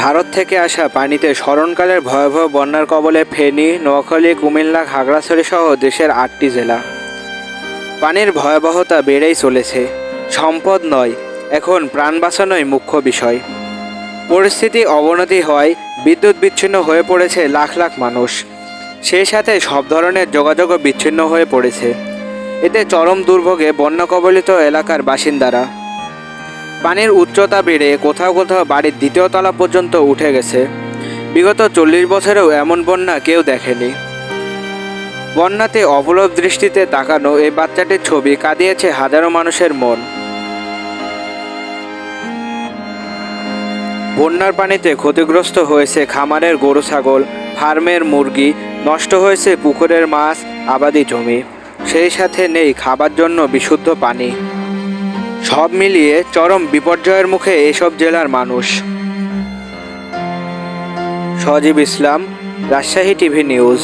ভারত থেকে আসা পানিতে স্মরণকালের ভয়াবহ বন্যার কবলে ফেনী, নোয়াখালী, কুমিল্লা, খাগড়াছড়ি সহ দেশের আটটি জেলা। পানির ভয়াবহতা বেড়েই চলেছে। সম্পদ নয়, এখন প্রাণ বাঁচানোই মুখ্য বিষয়। পরিস্থিতি অবনতি হওয়ায় বিদ্যুৎ বিচ্ছিন্ন হয়ে পড়েছে লাখ লাখ মানুষ। সেই সাথে সব ধরনের যোগাযোগও বিচ্ছিন্ন হয়ে পড়েছে। এতে চরম দুর্ভোগে বন্যা কবলিত এলাকার বাসিন্দারা পানির উচ্চতা বেড়ে কোথাও কোথাও বাড়ির দ্বিতীয় তলা পর্যন্ত উঠে গেছে। বিগত চল্লিশ বছরেও এমন বন্যা কেউ দেখেনি। বন্যাতে অবলব দৃষ্টিতে তাকানো এই বাচ্চাটির ছবি কাঁদিয়েছে হাজারো মানুষের মন। বন্যার পানিতে ক্ষতিগ্রস্ত হয়েছে খামারের গরু, ছাগল, ফার্মের মুরগি, নষ্ট হয়েছে পুকুরের মাছ, আবাদি জমি। সেই সাথে নেই খাবার জন্য বিশুদ্ধ পানি। সব মিলিয়ে চরম বিপর্যয়ের মুখে এসব জেলার মানুষ। Sajib Islam Rajshahi TV news.